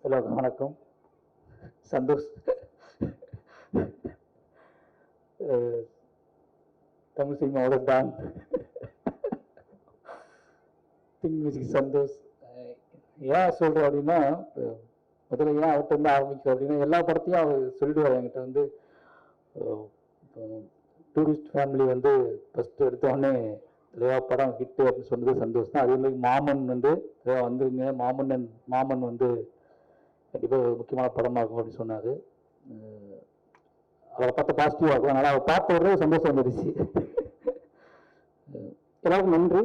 Hello வணக்கம். சந்தோஷ். தமிழ் சினிமாவோட Don thing music Santhosh. ஏன் சொல்கிறோம் அப்படின்னா முதல்ல ஏன் அவர்கிட்ட வந்து ஆரம்பிக்கும் அப்படின்னா எல்லா படத்தையும் அவர் சொல்லிடுவார் என்கிட்ட வந்து டூரிஸ்ட் ஃபேமிலி வந்து ஃபஸ்ட்டு எடுத்தோடனே தெளிவா படம் ஹிட்டு அப்படின்னு சொன்னது சந்தோஷம் அதே மாதிரி மாமன் வந்து தலைவா வந்துருங்க. மாமன்னன் மாமன் வந்து கண்டிப்பாக முக்கியமான படமாகும் அப்படின்னு சொன்னார். அவரை பார்த்து பாசிட்டிவாக இருக்கும். அதனால் அவர் பார்த்த உடனே சந்தோஷம் வந்துடுச்சு எல்லாருக்கும் நன்றி.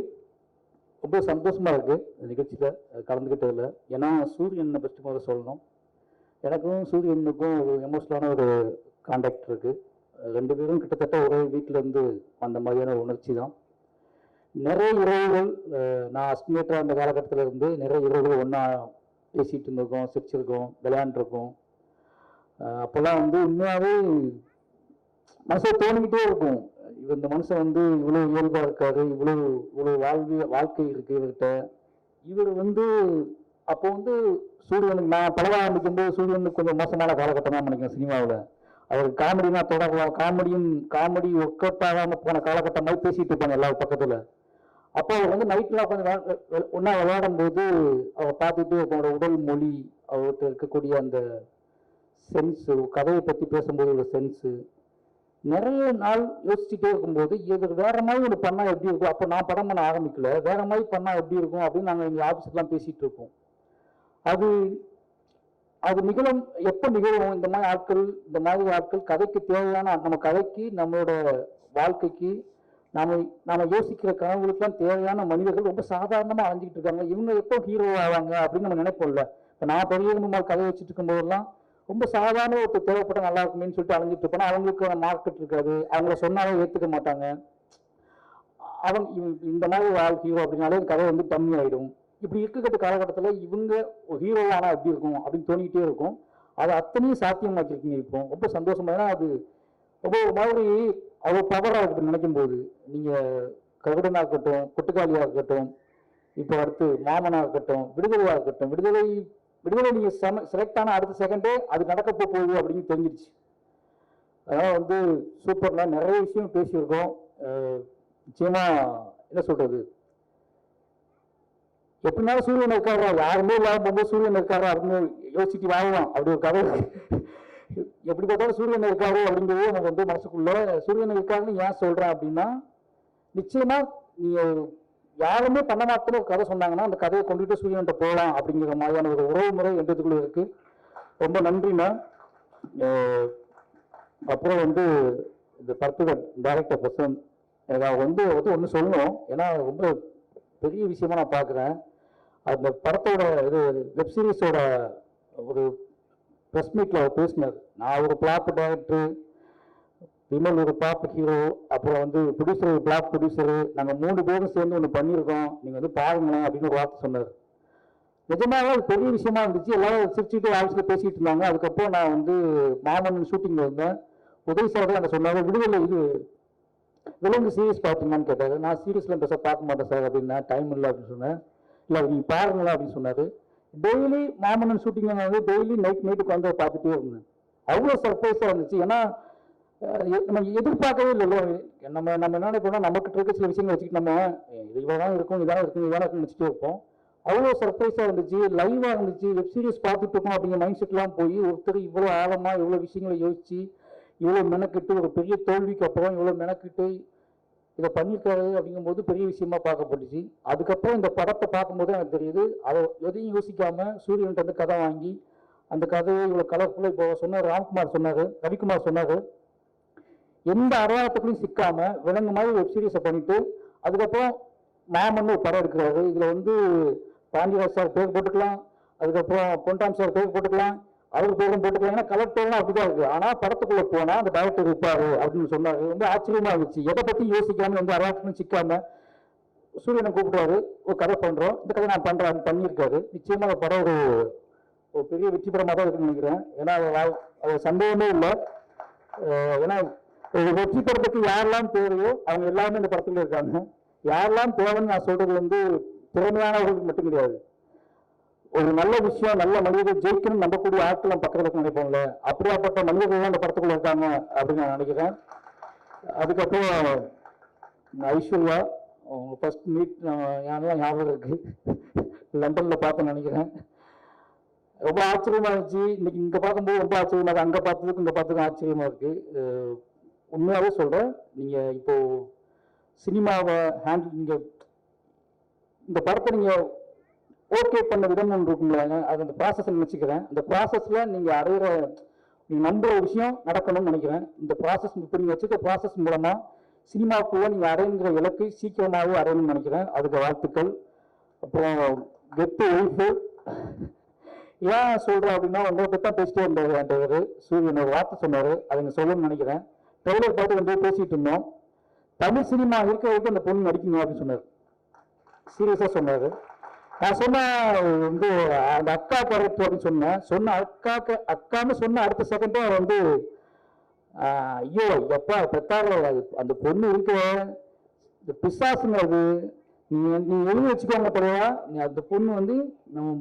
ரொம்ப சந்தோஷமாக இருக்குது இந்த நிகழ்ச்சியில். கலந்துக்கிட்டதில் ஏன்னா சூரியனை பற்றி முதல்ல சொல்லணும். எனக்கும் சூரியனுக்கும் ஒரு எமோஷனலான ஒரு காண்டாக்ட் இருக்குது ரெண்டு பேரும் கிட்டத்தட்ட ஒரே வீட்டிலேருந்து இருந்து அந்த மாதிரியான உணர்ச்சி தான். நிறைய இரவுகள் நான் அஸ்டிமேட்டராக அந்த காலகட்டத்தில் இருந்து நிறைய இரவுகள் ஒன்றா பேசிகிட்டு இருந்திருக்கோம் சிரிச்சிருக்கோம் விளையாண்டுருக்கோம். அப்போல்லாம் வந்து உண்மையாகவே மனசை தோணிக்கிட்டே இருக்கும். இவர் இந்த மனுஷன் வந்து இவ்வளோ இயல்பாக இருக்காரு இவ்வளோ இவ்வளோ வாழ்வு வாழ்க்கை இருக்குது இவர்கிட்ட. இவர் வந்து அப்போ வந்து சூரியனுக்கு நான் பழக ஆரம்பிக்கும்போது சூரியனுக்கு கொஞ்சம் மோசமான காலகட்டம் தான் நினைக்கிறேன் சினிமாவில். அவர் காமெடினா தொடரலாம் காமெடியும் காமெடி ஒர்க் அவுட் ஆகாமல் போன காலகட்டமாக பேசிகிட்டு இருப்பாங்க எல்லா பக்கத்தில். அப்போ அவர் வந்து நைட்டில் கொஞ்சம் ஒன்றா விளையாடும் போது அவர் பார்த்துட்டு அவரோட உடல் மொழி அவர்கிட்ட இருக்கக்கூடிய அந்த சென்ஸு கதையை பற்றி பேசும்போது ஒரு சென்ஸு நிறைய நாள் யோசிச்சுட்டே இருக்கும்போது இது வேற மாதிரி ஒரு பண்ணால் எப்படி இருக்கும்? அப்போ நான் படம் பண்ண ஆரம்பிக்கல. வேற மாதிரி பண்ணால் எப்படி இருக்கும்? அப்படின்னு நாங்கள் எங்கள் ஆஃபீஸ்லாம் பேசிகிட்டு இருப்போம். அது அது நிகழும் எப்போ நிகழும்? இந்த மாதிரி ஆட்கள் இந்த மாதிரி ஆட்கள் கதைக்கு தேவையான நம்ம கதைக்கு நம்மளோட வாழ்க்கைக்கு நாம நாம யோசிக்கிற கனவுகளுக்கெல்லாம் தேவையான மனிதர்கள் ரொம்ப சாதாரணமா அலைஞ்சிட்டு இருக்காங்க. இவங்க எப்போ ஹீரோ ஆவாங்க அப்படின்னு நம்ம நினைப்போம்ல இப்போ நான் பெரிய குடும்பம் கதை வச்சுட்டு இருக்கும்போதெல்லாம் ரொம்ப சாதாரண ஒருத்தர் தேவைப்பட்ட நல்லா இருக்குமேன்னு சொல்லிட்டு அலைஞ்சிட்டு இருப்போம் அவங்களுக்கு மார்க்கெட் இருக்காது. அவங்கள சொன்னாலும் ஏற்றுக்க மாட்டாங்க. அவங்க இந்த மாதிரி ஒரு ஆள் ஹீரோ அப்படின்னாலே கதை வந்து கம்மி ஆயிடும். இப்படி இருக்கக்கூடிய காலகட்டத்தில் இவங்க ஒரு ஹீரோ ஆனால் எப்படி இருக்கும் அப்படின்னு தோணிக்கிட்டே இருக்கும். அது அத்தனையும் சாத்தியமாக்கிருக்கீங்க இப்போ. ரொம்ப சந்தோஷமா ஏன்னா அது ரொம்ப ஒரு மாதிரி அவ்வளோ பவராக இருக்குது நினைக்கும் போது நீங்கள் கருடனாக இருக்கட்டும் கொட்டுக்காளியாக இருக்கட்டும் இப்போ அடுத்து மாமனாக இருக்கட்டும் விடுதலையாக இருக்கட்டும் விடுதலை விடுதலை நீங்கள் செம செலக்ட் ஆன அடுத்த செகண்டே அது நடக்க போகுது அப்படின்னு தெரிஞ்சிருச்சு. அதனால் வந்து சூப்பர்ல நிறைய விஷயம் பேசியிருக்கோம். நிச்சயமாக நிச்சயமா என்ன சொல்றது? எப்படினாலும் சூரியன் இருக்காரா? யாருமே இல்லாம போகும்போது சூரியன் இருக்காரா அப்படின்னு யோசிச்சுட்டு வாழலாம் அப்படி ஒரு கதை எப்படி பார்த்தாலும் சூரியன் இருக்காரு அப்படிங்கிறது எனக்கு வந்து மனசுக்குள்ள சூரியன் இருக்காருன்னு ஏன் சொல்றேன் அப்படின்னா நிச்சயமா நீங்க யாருமே பண்ண மாட்டேன்னு ஒரு கதை சொன்னாங்கன்னா அந்த கதையை கொண்டுட்டு சூரியன்கிட்ட போகலாம் அப்படிங்கிற மாதிரியான ஒரு உறவு முறை என்றதுக்குள்ள இருக்கு. ரொம்ப நன்றிண்ணா. அப்புறம் வந்து இந்த பர்த்துகன் டைரக்டர் பர்சன் எனக்கு அவங்க வந்து வந்து ஒன்று சொல்லணும். ஏன்னா ரொம்ப பெரிய விஷயமா நான் பார்க்குறேன். அந்த படத்தோட இது வெப் சீரிஸோட ஒரு ப்ரெஸ் மீட்டில் அவர் பேசினார். நான் ஒரு பிளாப் டேரக்டரு விமல் ஒரு பிளாப் ஹீரோ அப்புறம் வந்து ப்ரொடியூசர் ஒரு பிளாப் ப்ரொடியூசரு நாங்கள் மூணு பேரும் சேர்ந்து ஒன்று பண்ணியிருக்கோம். நீங்கள் வந்து பாருங்களேன் அப்படின்னு ஒரு வார்த்தை சொன்னார். நிஜமாக அது பெரிய விஷயமா இருந்துச்சு. எல்லாரும் சிரிச்சுட்டு ஆஃபீஸில் பேசிகிட்டு இருந்தாங்க. அதுக்கப்புறம் நான் வந்து மாமன் ஷூட்டிங்கில் இருந்தேன் உதவி சார் தான் சொன்னாங்க விடுதலை இது விலங்கு சீரியஸ் பார்த்தீங்கன்னு கேட்டார். நான் சீரியஸில் பெருசாக பார்க்க மாட்டேன் சார் அப்படின்னா டைம் இல்லை அப்படின்னு சொன்னேன். இல்லை நீங்கள் பாருங்களேன் அப்படின்னு சொன்னார். டெய்லி மாமன்னன் ஷூட்டிங் வந்து டெய்லி நைட் நைட்டுக்கு வந்து பார்த்துட்டே இருந்தேன். அவ்வளோ சர்ப்ரைஸாக இருந்துச்சு. ஏன்னா எ- நம்ம எதிர்பார்க்கவே இல்லை நம்ம நம்ம என்ன நினைப்போம்னா நமக்கு இருக்க சில விஷயங்கள் வச்சுக்கிட்டு நம்ம இது இவ்வளோ இருக்கும் இதான் இருக்கும் இதான் இருக்கும் நினச்சிட்டே இருப்போம். அவ்வளோ சர்ப்ரைஸாக இருந்துச்சு. லைவாக இருந்துச்சு. வெப் சீரிஸ் பார்த்துட்டு இருக்கோம் அப்படிங்கிற மைண்ட் செட்லாம் போய் ஒருத்தர் இவ்வளோ ஆழமாக இவ்வளோ விஷயங்களை யோசிச்சு இவ்வளோ மெனக்கிட்டு ஒரு பெரிய தோல்விக்கு அப்புறம் இவ்வளோ மெனக்கிட்டு இதை பண்ணியிருக்காரு அப்படிங்கும்போது பெரிய விஷயமா பார்க்கப்பட்டுச்சு அதுக்கப்புறம் இந்த படத்தை பார்க்கும்போது எனக்கு தெரியுது அதை எதையும் யோசிக்காம சூரியன்கிட்ட வந்து கதை வாங்கி அந்த கதையை இவ்வளோ கலர்ஃபுல்லாக இப்போ சொன்னார் ராம்குமார் சொன்னார் ரவிக்குமார் சொன்னார். எந்த அடையாளத்துக்குள்ளயும் சிக்காம விலங்கு மாதிரி வெப் சீரிஸை பண்ணிட்டு அதுக்கப்புறம் மாமன் ஒரு படம் எடுக்கிறாரு. இதில் வந்து பாண்டியராஜ் சார் பேர் போட்டுக்கலாம் அதுக்கப்புறம் பொன்டாம் சார் பேர் போட்டுக்கலாம் அவர் பேரும் போட்டுக்கலாம் ஏன்னா கலர் பேர்லாம் அப்படிதான் இருக்கு. ஆனா படத்துக்குள்ள போனா அந்த டைரக்டர் இருப்பாரு அப்படின்னு சொன்னாரு ரொம்ப ஆச்சரியமா இருந்துச்சு. எதை பத்தி யோசிக்காம எந்த அடையாளத்துக்கும் சிக்காம சூரியனை கூப்பிடுவாரு. ஒரு கதை பண்றோம். இந்த கதை நான் பண்றேன் பண்ணியிருக்காரு. நிச்சயமா அந்த படம் ஒரு ஒரு பெரிய வெற்றி படமா தான் இருக்குன்னு நினைக்கிறேன். ஏன்னா அது சந்தேகமே இல்லை. ஏன்னா ஒரு வெற்றி படத்துக்கு யாரெல்லாம் தேவையோ அவங்க எல்லாமே இந்த படத்துல இருக்காங்க. யாரெல்லாம் தேவைன்னு நான் சொல்றது வந்து திறமையானவர்களுக்கு மட்டும் கிடையாது. ஒரு நல்ல விஷயம் நல்ல மனிதர்கள் ஜெயிக்கணும் நம்பக்கூடிய ஆட்கள் பக்கத்தில் இருக்க நினைப்போம்ல அப்படியாப்பட்ட மனிதர்கள் அந்த படத்துக்குள்ள இருக்காங்க அப்படின்னு நான் நினைக்கிறேன். அதுக்கப்புறம் ஐஸ்வர்யா அவங்க ஃபர்ஸ்ட் மீட் யாரெல்லாம் ஞாபகம் இருக்கு? லண்டனில் பார்த்தேன்னு நினைக்கிறேன். ரொம்ப ஆச்சரியமா இருந்துச்சு. இன்னைக்கு இங்கே பார்க்கும்போது ரொம்ப ஆச்சரியமா இருக்குது அங்கே பார்த்ததுக்கு இங்கே பார்த்ததுக்கும் ஆச்சரியமா இருக்கு. உண்மையாகவே சொல்கிறேன் நீங்கள் இப்போது சினிமாவை ஹேண்டில் நீங்கள் இந்த படத்தை நீங்கள் ஓகே பண்ண விதம் ஒன்று இருக்குங்களாங்க அது அந்த ப்ராசஸ் நினச்சிக்கிறேன். இந்த ப்ராசஸில் நீங்கள் அடையிற நீங்க நம்புகிற விஷயம் நடக்கணும்னு நினைக்கிறேன். இந்த ப்ராசஸ் இப்போ நீங்க வச்சுக்க ப்ராசஸ் மூலமாக சினிமாவுக்குள்ள நீங்கள் அடையுங்கிற இலக்கை சீக்கிரமாகவே அடையணும்னு நினைக்கிறேன். அதுக்கு வாழ்த்துக்கள். அப்புறம் கெத்து ஒய்ஃபு ஏன் சொல்கிறேன் அப்படின்னா உங்களை பத்தி தான் பேசிட்டே இருந்தாரு என்றவர் சூரியன் ஒரு வார்த்தை சொன்னார். அதை நீங்கள் சொல்லணும்னு நினைக்கிறேன். ட்ரெய்லர் பார்த்து வந்து பேசிகிட்டு இருந்தோம். தமிழ் சினிமா இருக்கிற வரைக்கும் அந்த பொண்ணு நடிக்கணும் அப்படின்னு சொன்னார். சீரியஸாக சொன்னார். நான் சொன்னேன் வந்து அந்த அக்கா கேரக்டர் அப்படின்னு சொன்னேன். சொன்ன அக்காக்கு அக்கான்னு சொன்ன அடுத்த செகண்டும் அவர் வந்து ஐயோ எப்பா பெத்தாங்கள அந்த பொண்ணு இருக்கு இந்த பிசாசுங்க அது. நீ நீ எழுதி வச்சுக்கோங்க படையா நீ அந்த பொண்ணு வந்து நம்ம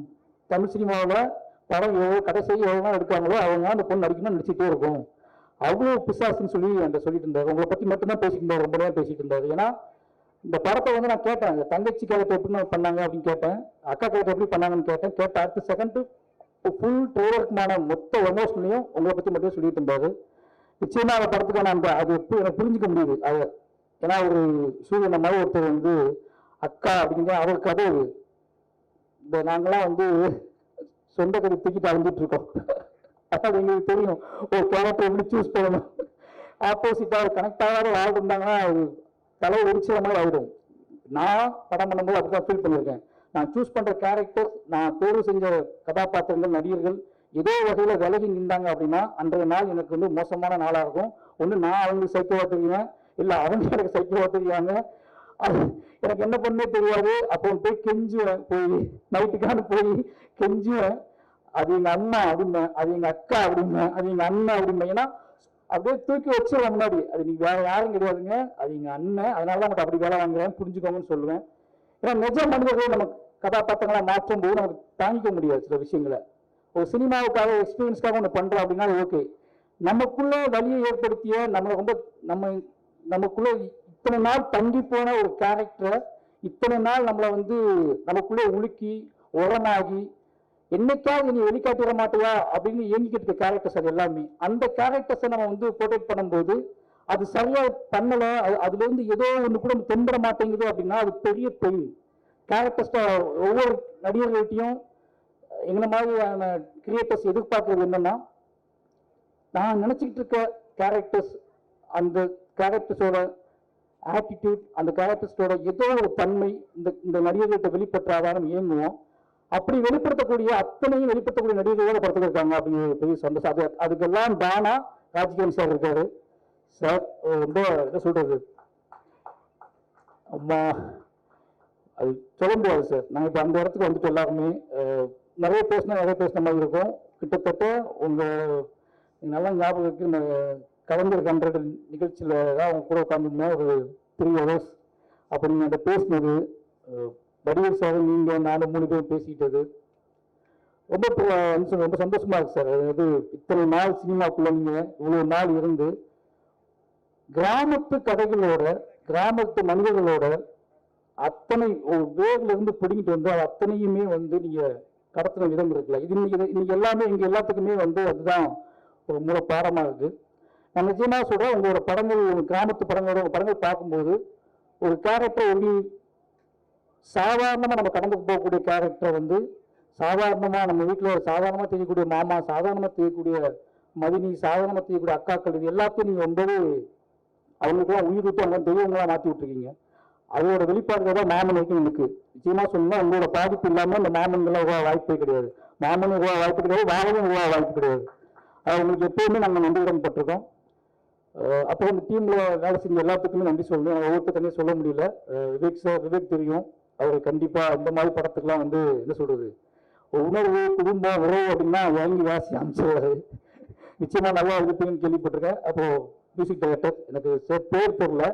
தமிழ் சினிமாவில் படம் எவ்வளோ கடைசி எவ்வளோ எடுக்காங்களோ அவங்க அந்த பொண்ணு நடிக்கணும்னு நடிச்சுட்டே இருக்கும். அவ்வளோ பிசாசுன்னு சொல்லி என்கிட்ட சொல்லிட்டு இருந்தாரு. உங்களை பற்றி மட்டும்தான் பேசிட்டு இருந்தார். ரொம்ப நேரம் பேசிட்டு இருந்தாரு. ஏன்னா இந்த படத்தை வந்து நான் கேட்டேன். இந்த தங்கச்சி கேரக்டர் எப்படி பண்ணாங்க அப்படின்னு கேட்டேன். அக்கா கேரக்டர் எப்படி பண்ணாங்கன்னு கேட்டேன். கேட்ட அடுத்த செகண்ட் ஃபுல் ட்ரெய்லருக்குமான மொத்த எமோஷனையும் உங்களை பற்றி மட்டும் சொல்லிட்டு இருந்தாரு. நிச்சயமா அந்த படத்துக்கான அந்த அது எப்படி எனக்கு புரிஞ்சுக்க முடியுது. அது ஏன்னா ஒரு சூரியனை மாதிரி ஒருத்தர் வந்து அக்கா அப்படிங்கிற அவர் கதை அது. இந்த நாங்களாம் வந்து சொந்த கதை தூக்கிட்டு அழுந்துட்டு இருக்கோம். அது எங்களுக்கு தெரியும். ஒரு கேரக்டர் எப்படி சூஸ் பண்ணணும். ஆப்போசிட்டாக ஒரு கனெக்ட் ஆகாத ஆள் இருந்தாங்கன்னா அது தலை ஒடிச்ச மாதிரி ஆகிடும் நான் படம் பண்ணும்போது அப்படிதான் ஃபீல் பண்ணியிருக்கேன். நான் சூஸ் பண்ணுற கேரக்டர் நான் தேர்வு செஞ்ச கதாபாத்திரங்கள் நடிகர்கள் ஏதோ வகையில் விலகி நின்றாங்க அப்படின்னா அன்றைய நாள் எனக்கு வந்து மோசமான நாளாக இருக்கும். ஒன்று நான் அவங்களுக்கு சைக்கோவா தெரியுவேன் இல்லை அவங்க எனக்கு சைக்கோவா தெரியாங்க அது எனக்கு என்ன பண்ணே தெரியாது. அப்போ போய் கெஞ்சுவேன் போய் நைட்டுக்கான போய் கெஞ்சுவேன். அது எங்கள் அம்மா அப்படின்னேன் அது எங்கள் அக்கா அப்படின்னேன் அது எங்கள் அண்ணன் அப்படிம்பேன். ஏன்னா அப்படியே தூக்கி வச்சிருவோம் முன்னாடி. அது நீங்க வேற யாரும் கிடையாதுங்க அது எங்க அண்ணன். அதனால தான் அப்படி வேலை வாங்குறேன். புரிஞ்சுக்கோங்கன்னு சொல்லுவேன். ஏன்னா நிஜ மனிதர்கள் நம்ம கதாபாத்திரங்களா மாற்றும் போது நமக்கு தாங்கிக்க முடியாது சில விஷயங்களை. ஒரு சினிமாவுக்காக எக்ஸ்பீரியன்ஸ்க்காக ஒன்று பண்ணுறோம் அப்படின்னா ஓகே நமக்குள்ள வலியை ஏற்படுத்திய நம்மளை ரொம்ப நம்ம நமக்குள்ள இத்தனை நாள் தங்கி போன ஒரு கேரக்டரை இத்தனை நாள் நம்மளை வந்து நமக்குள்ளே உலுக்கி உரமாகி என்னைக்காவது நீ வெளிக்காட்டிட மாட்டியா? அப்படின்னு ஏங்கிக்கிட்டு இருக்க கேரக்டர்ஸ் அது எல்லாமே. அந்த கேரக்டர்ஸை நம்ம வந்து போர்ட்ரேட் பண்ணும்போது அது சரியா பண்ணல அது- அதுல இருந்து ஏதோ ஒன்று கூட தென்பட மாட்டேங்குது அப்படின்னா அது பெரிய பெயின் கேரக்டர்ஸ்டா ஒவ்வொரு நடிகர்கள்ட்டையும் எங்களை மாதிரியான கிரியேட்டர்ஸ் எதிர்பார்க்கறது என்னன்னா நான் நினச்சிக்கிட்டு இருக்க கேரக்டர்ஸ் அந்த கேரக்டர்ஸோட ஆட்டிடியூட் அந்த கேரக்டர்ஸோட ஏதோ ஒரு தன்மை இந்த இந்த நடிகர்கள்ட்ட வெளிப்பட்டாதான் இயங்குவோம். அப்படி வெளிப்படுத்தக்கூடிய அத்தனையும் வெளிப்படுத்தக்கூடிய நடிகர்களோட படத்துல இருக்காங்க அப்படிங்கிற பெரிய சந்தோஷம் அது அதுக்கெல்லாம் தானா ராஜ்கிரண் சார் இருக்காரு. சார் ரொம்ப என்ன சொல்றது? அம்மா அது சொல்ல முடியாது சார். நாங்கள் இப்போ அந்த இடத்துக்கு வந்துட்டு எல்லாருமே நிறைய பேசினா நிறைய பேசின மாதிரி இருக்கும். கிட்டத்தட்ட உங்கள் எனக்கு நல்லா ஞாபகம் இருக்கு இந்த கலைஞர் நிகழ்ச்சியில் தான் அவங்க கூட உட்காந்துருந்தேன் ஒரு த்ரீ ஹவர்ஸ் அப்போ நீங்கள் அந்த பேசினது வடிவேல் சார் நீங்கள் நாலு மூணு பேரும் பேசிக்கிட்டது ரொம்ப ரொம்ப சந்தோஷமா இருக்கு சார். அதாவது இத்தனை நாள் சினிமாக்குள்ள நீங்கள் இவ்வளோ நாள் இருந்து கிராமத்து கதைகளோட கிராமத்து மனிதர்களோட அத்தனை ஒரு வேர்ல பிடிங்கிட்டு வந்து அது அத்தனையுமே வந்து நீங்கள் கடத்தின விதம் இருக்குல்ல. இது இன்னைக்கு இன்னைக்கு எல்லாமே இங்கே எல்லாத்துக்குமே வந்து அதுதான் ஒரு மூல பாடமாக இருக்குது நான் நிச்சயமாக சொல்கிறேன் உங்களோட படங்கள் கிராமத்து படங்களோட உங்க படங்கள் பார்க்கும்போது ஒரு கேரக்டர் ஒளி சாதாரணமாக நம்ம கடந்து போகக்கூடிய கேரக்டரை வந்து சாதாரணமாக நம்ம வீட்டில் சாதாரணமாக தெரியக்கூடிய மாமா சாதாரணமாக தெரியக்கூடிய மதினி சாதாரணமாக தெரியக்கூடிய அக்காக்கள் இது எல்லாத்தையும் நீங்கள் ரொம்பவே அவங்களுக்குலாம் உயிர் விட்டு அவங்க தெய்வங்களாக மாற்றி விட்டுருக்கீங்க. அதோட வெளிப்பாடுகள் தான் மாமன் வரைக்கும் எனக்கு நிச்சயமாக சொல்லணும் உங்களோட பாதிப்பு இல்லாமல் இந்த மாமன்கள்லாம் உருவாக வாய்ப்பே கிடையாது. மாமன் உருவா வாய்ப்பு கிடையாது வாழவும் உருவா வாய்ப்பு கிடையாது. அது உங்களுக்கு எப்பவுமே நாங்கள் நன்றியுடன் பட்டிருக்கோம் அப்புறம் இந்த டீமில் வேலை செஞ்ச எல்லாத்துக்குமே நன்றி சொல்லணும். எனக்கு சொல்ல முடியல. விவேக் சார் விவேக் தெரியும். அவர் கண்டிப்பாக அந்த மாதிரி படத்துக்கெலாம் வந்து என்ன சொல்கிறது உணர்வு குடும்பம் உறவு அப்படின்னா வாங்கி வாசி அமைச்சர் நிச்சயமாக நல்லா இருக்குதுன்னு கேள்விப்பட்டிருக்கேன். அப்போ மியூசிக் டைரக்டர் எனக்கு சார் பேர் தெரியல.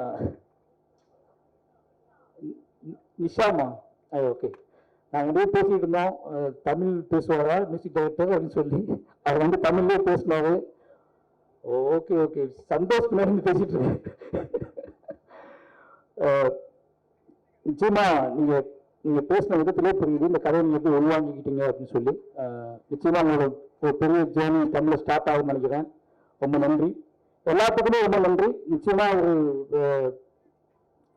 அஹ் நி- நிஷாமா? ஓகே நாங்கள் வந்து பேசிகிட்டு இருந்தோம். தமிழ் பேசுவாரா மியூசிக் டைரக்டர் அப்படின்னு சொல்லி. அவர் வந்து தமிழ்லேயே பேசினாரு. ஓகே ஓகே சந்தோஷ் பின்னாடி பேசிகிட்டு பேசிட்டு இருக்கேன் நிச்சயமா நீங்க நீங்க பேசின விதத்திலே புரியுது. இந்த கதையை நீங்க எப்படி உள்வாங்கிக்கிட்டீங்க அப்படின்னு சொல்லி. நிச்சயமா உங்களோட ஒரு பெரிய ஜேர்னி தமிழ்ல ஸ்டார்ட் ஆகும்னு நினைக்கிறேன். ரொம்ப நன்றி. எல்லாத்துக்குமே ரொம்ப நன்றி. நிச்சயமா ஒரு அஹ்,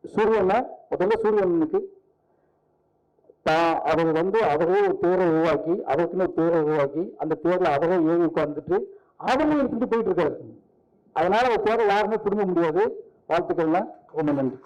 சூரியனை முதல்ல சூரியனுக்கு தான் அவர் வந்து அவரே ஒரு பேரை உருவாக்கி அவருக்குன்னு ஒரு பேரை உருவாக்கி அந்த பேரில் அவரே ஏறி உட்கார்ந்துட்டு அவரே எடுத்துட்டு போயிட்டு இருக்காரு. அதனால அவர் பேரை யாருமே திரும்ப முடியாது. வாழ்த்துக்கள்னா ரொம்ப நன்றி.